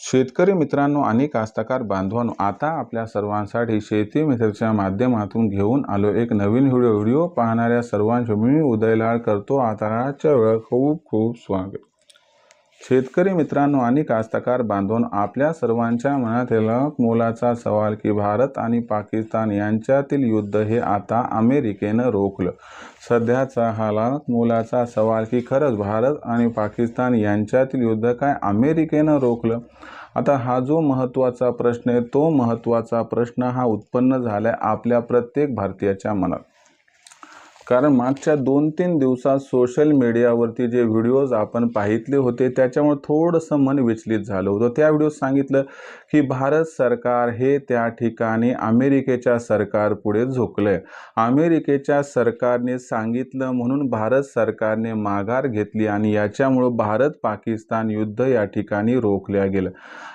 शेतकरी मित्रांनो आणि कास्तकार बांधवांनो आता आपल्या सर्वांसाठी शेती मित्रच्या माध्यमातून घेऊन आलो एक नवीन व्हिडिओ. व्हिडिओ पाहणाऱ्या सर्वांचे मी उदयलाळ करतो. आताच्या वेळ खूप खूप स्वागत. शेतकरी मित्रांनो आणि कास्तकार बांधून आपल्या सर्वांच्या मनात मोलाचा सवाल की भारत आणि पाकिस्तान यांच्यातील युद्ध हे आता अमेरिकेनं रोखलं. सध्याचा हालात मोलाचा सवाल की खरंच भारत आणि पाकिस्तान यांच्यातील युद्ध काय अमेरिकेनं रोखलं? आता हा जो महत्त्वाचा प्रश्न आहे तो महत्त्वाचा प्रश्न हा उत्पन्न झाला आपल्या प्रत्येक भारतीयाच्या मनात. कारण मागच्या दोन तीन दिवसात सोशल मीडियावरती जे व्हिडिओज आपण पाहितले होते त्याच्यामुळे थोडंसं मन विचलित झालं होतं. त्या व्हिडिओज सांगितलं की भारत सरकार हे त्या ठिकाणी अमेरिकेच्या सरकारपुढे झोकलंय अमेरिकेच्या सरकारने सांगितलं म्हणून भारत सरकारने माघार घेतली आणि याच्यामुळं भारत पाकिस्तान युद्ध या ठिकाणी रोखल्या गेलं.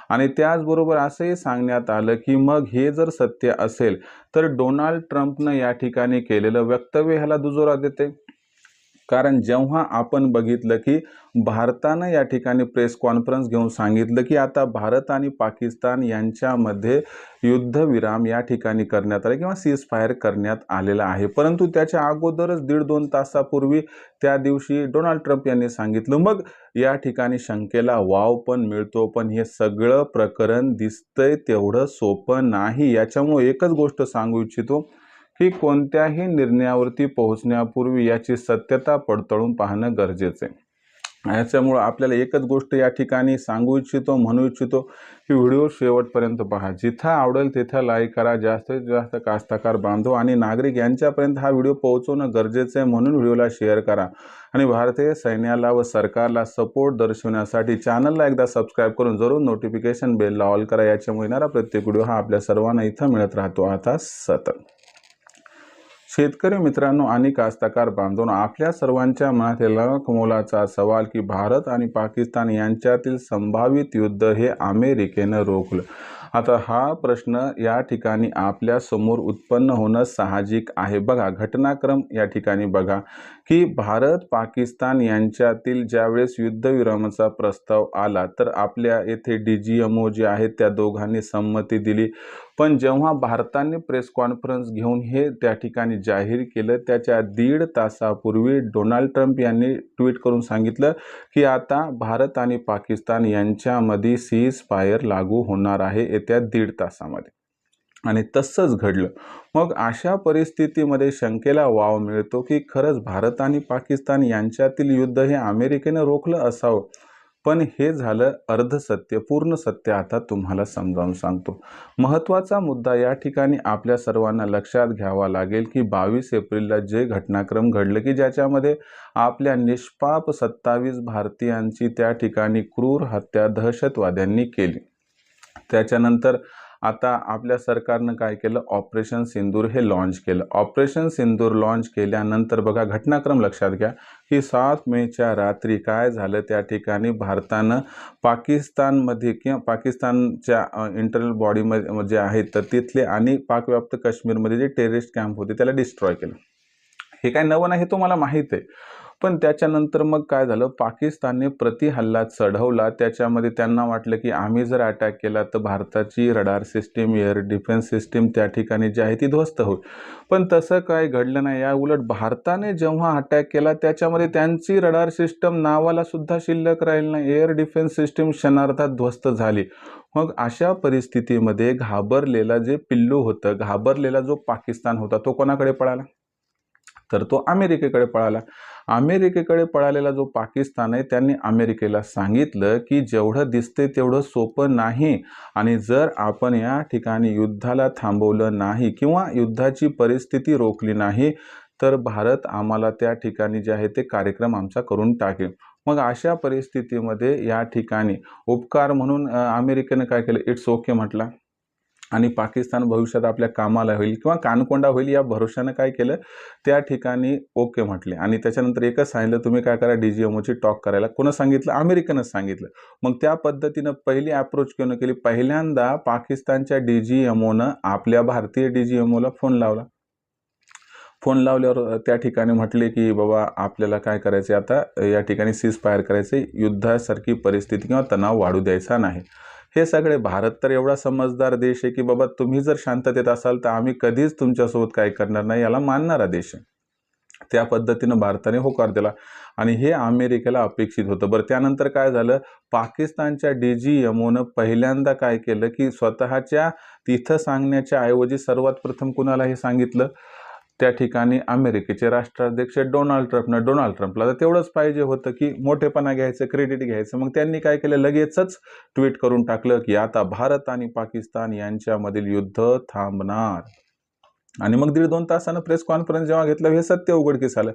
आणि त्याचबरोबर असंही सांगण्यात आलं की मग हे जर सत्य असेल तर डोनाल्ड ट्रम्पनं या ठिकाणी केलेलं वक्तव्य ह्याला दुजोरा देते. कारण जेव्हा आपण बघितलं की भारतानं या ठिकाणी प्रेस कॉन्फरन्स घेऊन सांगितलं की आता भारत आणि पाकिस्तान यांच्यामध्ये युद्धविराम या ठिकाणी करण्यात आला किंवा सीज फायर करण्यात आलेला आहे. परंतु त्याच्या अगोदरच दीड दोन तासापूर्वी त्या दिवशी डोनाल्ड ट्रम्प यांनी सांगितलं मग या ठिकाणी शंकेला वाव पण मिळतो पण हे सगळं प्रकरण दिसतंय तेवढं सोपं नाही. याच्यामुळे एकच गोष्ट सांगू इच्छितो ही कोणत्याही निर्णयावरती पोहोचण्यापूर्वी याची सत्यता पडताळून पाहणं गरजेचं आहे. याच्यामुळं आपल्याला एकच गोष्ट या ठिकाणी सांगू इच्छितो म्हणू इच्छितो की व्हिडिओ शेवटपर्यंत पहा. जिथं आवडेल तिथं लाईक करा. जास्तीत जास्त कास्तकार बांधव आणि नागरिक यांच्यापर्यंत हा व्हिडिओ पोहोचवणं गरजेचं आहे म्हणून व्हिडिओला शेअर करा. आणि भारतीय सैन्याला व सरकारला सपोर्ट दर्शवण्यासाठी चॅनलला एकदा सबस्क्राईब करून जरूर नोटिफिकेशन बेलला ऑल करा. याच्यामुळे येणारा प्रत्येक व्हिडिओ हा आपल्या सर्वांना इथं मिळत राहतो. आता सतत. शेतकरी मित्रांनो आणि कास्तकार बांधून आपल्या सर्वांच्या मनात मोलाचा सवाल की भारत आणि पाकिस्तान यांच्यातील संभावित युद्ध हे अमेरिकेनं रोखलं? आता हा प्रश्न या ठिकाणी आपल्यासमोर उत्पन्न होणं साहजिक आहे. बघा घटनाक्रम या ठिकाणी बघा. की भारत पाकिस्तान यांच्यातील ज्यावेळेस युद्धविरामाचा प्रस्ताव आला तर आपल्या येथे डी जी एम ओ जे आहेत त्या दोघांनी संमती दिली. पण जेव्हा भारताने प्रेस कॉन्फरन्स घेऊन हे त्या ठिकाणी जाहीर केलं त्याच्या दीड तासापूर्वी डोनाल्ड ट्रम्प यांनी ट्विट करून सांगितलं की आता भारत आणि पाकिस्तान यांच्यामध्ये सीज फायर लागू होणार आहे येत्या दीड तासामध्ये. आणि तसंच घडलं. मग अशा परिस्थितीमध्ये शंकेला वाव मिळतो की खरंच भारत आणि पाकिस्तान यांच्यातील युद्ध हे अमेरिकेनं रोखलं असावं. पण हे झालं अर्धसत्य पूर्ण सत्य आता तुम्हाला समजावून सांगतो. महत्त्वाचा मुद्दा या ठिकाणी आपल्या सर्वांना लक्षात घ्यावा लागेल की बावीस एप्रिलला जे घटनाक्रम घडलं की ज्याच्यामध्ये आपल्या निष्पाप सत्तावीस भारतीयांची त्या ठिकाणी क्रूर हत्या दहशतवाद्यांनी केली. त्याच्यानंतर आता आपल्या सरकारनं काय केलं? ऑपरेशन सिंदूर हे लॉन्च केलं. ऑपरेशन सिंदूर लॉन्च केल्यानंतर बघा घटनाक्रम लक्षात घ्या की सात मेच्या रात्री काय झालं? त्या ठिकाणी भारतानं पाकिस्तानमध्ये किंवा पाकिस्तानच्या इंटरनल बॉडीमध्ये म्हणजे जे आहेत तर तिथले आणि पाकव्याप्त काश्मीरमध्ये जे टेररिस्ट कॅम्प होते त्याला डिस्ट्रॉय केलं. हे काय नवं नाही हे तुम्हाला माहीत आहे. पण त्याच्यानंतर मग काय झालं? पाकिस्तानने प्रतिहल्ला चढवला. त्याच्यामध्ये त्यांना वाटलं की आम्ही जर अटॅक केला तर भारताची radar system air defence system त्या ठिकाणी जी आहे ती ध्वस्त होईल. पण तसं काय घडलं नाही. या उलट भारताने जेव्हा अटॅक केला त्याच्यामध्ये त्यांची रडार सिस्टम नावाला सुद्धा शिल्लक राहील नाही. एअर डिफेन्स सिस्टीम क्षणार्धात ध्वस्त झाली. मग अशा परिस्थितीमध्ये घाबरलेला जे पिल्लू होतं घाबरलेला जो पाकिस्तान होता तो कोणाकडे पळाला? तर तो अमेरिकेकडे पळाला. अमेरिकेकडे पळालेला जो पाकिस्तान आहे त्यांनी अमेरिकेला सांगितलं की जेवढं दिसते तेवढं सोपं नाही आणि जर आपण या ठिकाणी युद्धाला थांबवलं नाही किंवा युद्धाची परिस्थिती रोखली नाही तर भारत आम्हाला त्या ठिकाणी जे आहे ते कार्यक्रम आमचा करून टाकेल. मग अशा परिस्थितीमध्ये या ठिकाणी उपकार म्हणून अमेरिकेनं काय केलं? इट्स ओके म्हटला. आणि पाकिस्तान भविष्यात आपल्या कामाला होईल किंवा कानकोंडा होईल या भरोशानं काय केलं? त्या ठिकाणी ओके म्हटले. आणि त्याच्यानंतर एकच सांगितलं तुम्ही काय करा डी जी एमओची टॉक करायला. कोणं सांगितलं? अमेरिकनच सांगितलं. मग त्या पद्धतीनं पहिली अप्रोच कोणं केली? पहिल्यांदा पाकिस्तानच्या डी जी एमओनं आपल्या भारतीय डी जी एमओला फोन लावला. फोन लावल्यावर त्या ठिकाणी म्हटले की बाबा आपल्याला काय करायचे आता या ठिकाणी सीज फायर करायचे युद्धासारखी परिस्थिती किंवा तणाव वाढू द्यायचा नाही. हे सगळे भारत तर एवढा समजदार देश आहे की बाबा तुम्ही जर शांततेत असाल तर आम्ही कधीच तुमच्यासोबत काय करणार नाही याला मानणारा देश आहे. त्या पद्धतीनं भारताने होकार दिला आणि हे अमेरिकेला अपेक्षित होतं. बरं त्यानंतर काय झालं? पाकिस्तानच्या डी जी एमओनं पहिल्यांदा काय केलं की स्वतःच्या तिथं सांगण्याच्या ऐवजी सर्वात प्रथम कुणाला हे सांगितलं? त्या ठिकाणी अमेरिकेचे राष्ट्राध्यक्ष डोनाल्ड ट्रम्पनं डोनाल्ड ट्रम्पला तर तेवढंच पाहिजे होतं की मोठेपणा घ्यायचं क्रेडिट घ्यायचं. मग त्यांनी काय केलं? लगेचच ट्विट करून टाकलं की आता भारत आणि पाकिस्तान यांच्यामधील युद्ध थांबणार. आणि मग दीड दोन तासानं प्रेस कॉन्फरन्स जेव्हा घेतलं हे सत्य उघडकीस आलं.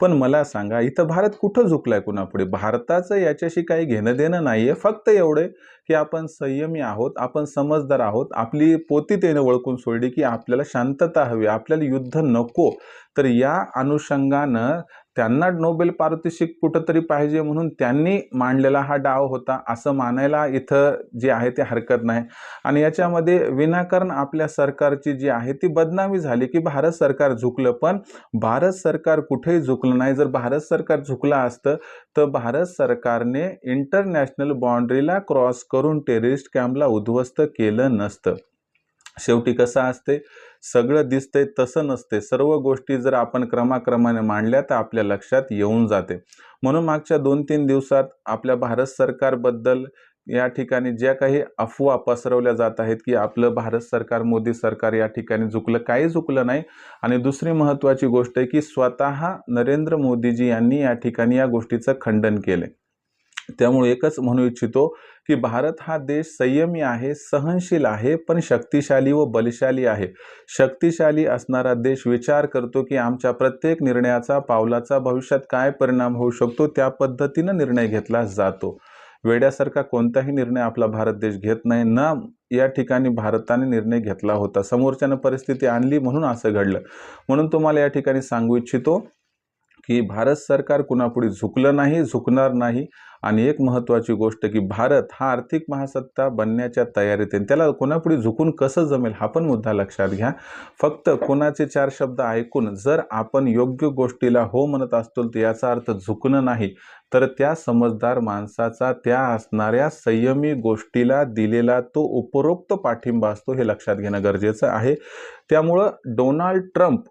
पण मला सांगा इथं भारत कुठं झुकलाय कुणापुढे? भारताचं याच्याशी काही घेणं देणं नाहीये. फक्त एवढे की आपण संयमी आहोत आपण समजदार आहोत. आपली पोती त्याने ओळखून सोडली की आपल्याला शांतता हवी आपल्याला युद्ध नको. तर या अनुषंगानं त्यांना नोबेल पारितोषिक कुठंतरी पाहिजे म्हणून त्यांनी मांडलेला हा डाव होता असं मानायला इथं जे आहे ते हरकत नाही. आणि याच्यामध्ये विनाकारण आपल्या सरकारची जी आहे ती बदनामी झाली की भारत सरकार झुकलं. पण भारत सरकार कुठेही झुकलं नाही. जर भारत सरकार झुकलं असतं तर भारत सरकारने इंटरनॅशनल बाउंड्रीला क्रॉस करून टेररिस्ट कॅम्पला उद्ध्वस्त केलं नसतं. शेवटी कसं असते? सगळं दिसतंय तसं नसते. सर्व गोष्टी जर आपण क्रमाक्रमाने मांडल्या तर आपल्या लक्षात येऊन जाते. म्हणून मागच्या दोन तीन दिवसात आपल्या भारत सरकारबद्दल या ठिकाणी ज्या काही अफवा पसरवल्या जात आहेत की आपलं भारत सरकार मोदी सरकार या ठिकाणी झुकलं काही झुकलं नाही. आणि दुसरी महत्त्वाची गोष्ट आहे की स्वतः नरेंद्र मोदीजी यांनी या ठिकाणी या गोष्टीचं खंडन केलं त्यामुळे एकच म्हणू इच्छितो की भारत हा देश संयमी आहे सहनशील आहे पण शक्तिशाली व बलशाली आहे. शक्तिशाली असणारा देश विचार करतो की आमच्या प्रत्येक निर्णयाचा पावलाचा भविष्यात काय परिणाम होऊ शकतो त्या पद्धतीनं निर्णय घेतला जातो. वेड्यासारखा कोणताही निर्णय आपला भारत देश घेत नाही ना या ठिकाणी भारताने निर्णय घेतला होता. समोरच्यानं परिस्थिती आणली म्हणून असं घडलं. म्हणून तुम्हाला या ठिकाणी सांगू इच्छितो की भारत सरकार कुणापुढे झुकलं नाही झुकणार नाही. आणि एक महत्त्वाची गोष्ट की भारत हा आर्थिक महासत्ता बनण्याच्या तयारीत आहे. त्याला कोणापुढे झुकून कसं जमेल हा पण मुद्दा लक्षात घ्या. फक्त कोणाचे चार शब्द ऐकून जर आपण योग्य गोष्टीला हो म्हणत असतो तर याचा अर्थ झुकणं नाही. तर त्या समजदार माणसाचा त्या असणाऱ्या संयमी गोष्टीला दिलेला तो उपरोक्त पाठिंबा असतो हे लक्षात घेणं गरजेचं आहे. त्यामुळं डोनाल्ड ट्रम्प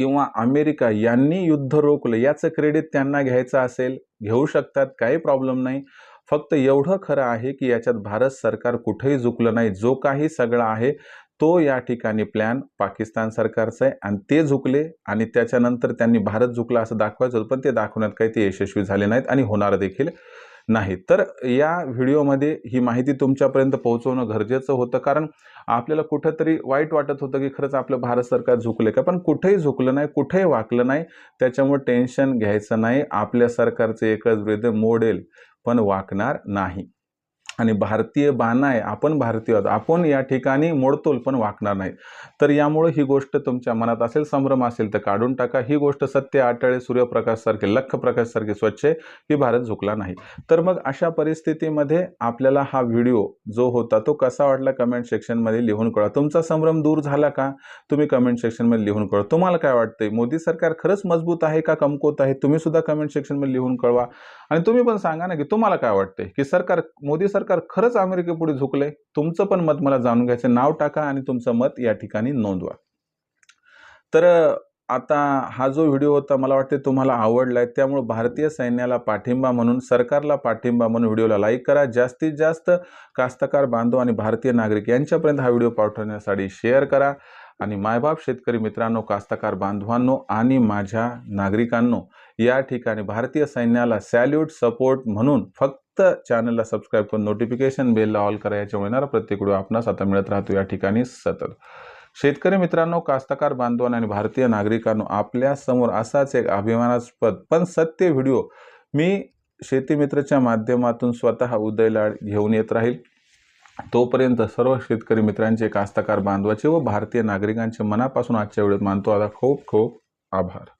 किंवा अमेरिका यांनी युद्ध रोखलं याचं क्रेडिट त्यांना घ्यायचं असेल घेऊ शकतात काही प्रॉब्लेम नाही. फक्त एवढं खरं आहे की याच्यात भारत सरकार कुठेही झुकलं नाही. जो काही सगळा आहे तो या ठिकाणी प्लॅन पाकिस्तान सरकारचा आहे आणि ते झुकले आणि त्याच्यानंतर त्यांनी भारत झुकला असं दाखवायचं होतं पण ते दाखवण्यात काही ते यशस्वी झाले नाहीत आणि होणार देखील. नाही. तर या व्हिडिओमध्ये ही माहिती तुमच्यापर्यंत पोहोचवणं गरजेचं होतं. कारण आपल्याला कुठंतरी वाईट वाटत होतं की खरंच आपलं भारत सरकार झुकले का? पण कुठेही झुकलं नाही कुठेही वाकलं नाही त्याच्यामुळे टेन्शन घ्यायचं नाही. आपल्या सरकारचं एकच वृद्ध मोडेल. पण वाकणार नाही. आणि भारतीय बाणा आहे आपण भारतीय आहोत. आपण या ठिकाणी मोडतोल पण वाकणार नाही. तर यामुळे ही गोष्ट तुमच्या मनात असेल संभ्रम असेल तर काढून टाका. ही गोष्ट सत्य आटळे सूर्यप्रकाशसारखे लख प्रकाशसारखे स्वच्छ आहे की भारत झुकला नाही. तर मग अशा परिस्थितीमध्ये आपल्याला हा व्हिडिओ जो होता तो कसा वाटला कमेंट सेक्शनमध्ये लिहून कळा तुमचा संभ्रम दूर झाला का? तुम्ही कमेंट सेक्शनमध्ये लिहून कळवा. तुम्हाला काय वाटतंय? मोदी सरकार खरंच मजबूत आहे का कमकुवत आहे? तुम्ही सुद्धा कमेंट सेक्शनमध्ये लिहून कळवा. आणि तुम्ही पण सांगा ना की तुम्हाला काय वाटतंय? की सरकार मोदी सरकार खरंच अमेरिकेपुढे झुकलंय? तुमचं पण मत मला जाणून घ्यायचं नाव टाका आणि तुमचं मत या ठिकाणी नोंदवा. तर आता हा जो व्हिडिओ होता मला वाटते तुम्हाला आवडला आहे त्यामुळे भारतीय सैन्याला पाठिंबा म्हणून सरकारला पाठिंबा म्हणून व्हिडिओला लाईक करा. जास्तीत जास्त कास्तकार बांधव आणि भारतीय नागरिक यांच्यापर्यंत हा व्हिडिओ पाठवण्यासाठी शेअर करा. आणि मायबाप शेतकरी मित्रांनो कास्तकार बांधवांनो आणि माझ्या नागरिकांनो या ठिकाणी भारतीय सैन्याला सॅल्यूट सपोर्ट म्हणून फक्त चॅनलला सबस्क्राईब करून नोटिफिकेशन बेलला ऑल करा होणारा येणारा प्रत्येक व्हिडिओ आपणास आता मिळत राहतो. या ठिकाणी सतत. शेतकरी मित्रांनो कास्तकार बांधवांना आणि भारतीय नागरिकांनो आपल्यासमोर असाच एक अभिमानास्पद पण सत्य व्हिडिओ मी शेतीमित्रच्या माध्यमातून स्वतः उदयलाड घेऊन येत राहील. तोपर्यंत सर्व शेतकरी मित्रांचे कास्तकार बांधवाचे व भारतीय नागरिकांचे मनापासून आजच्या वेळेत मानतो. आता खूप खूप आभार.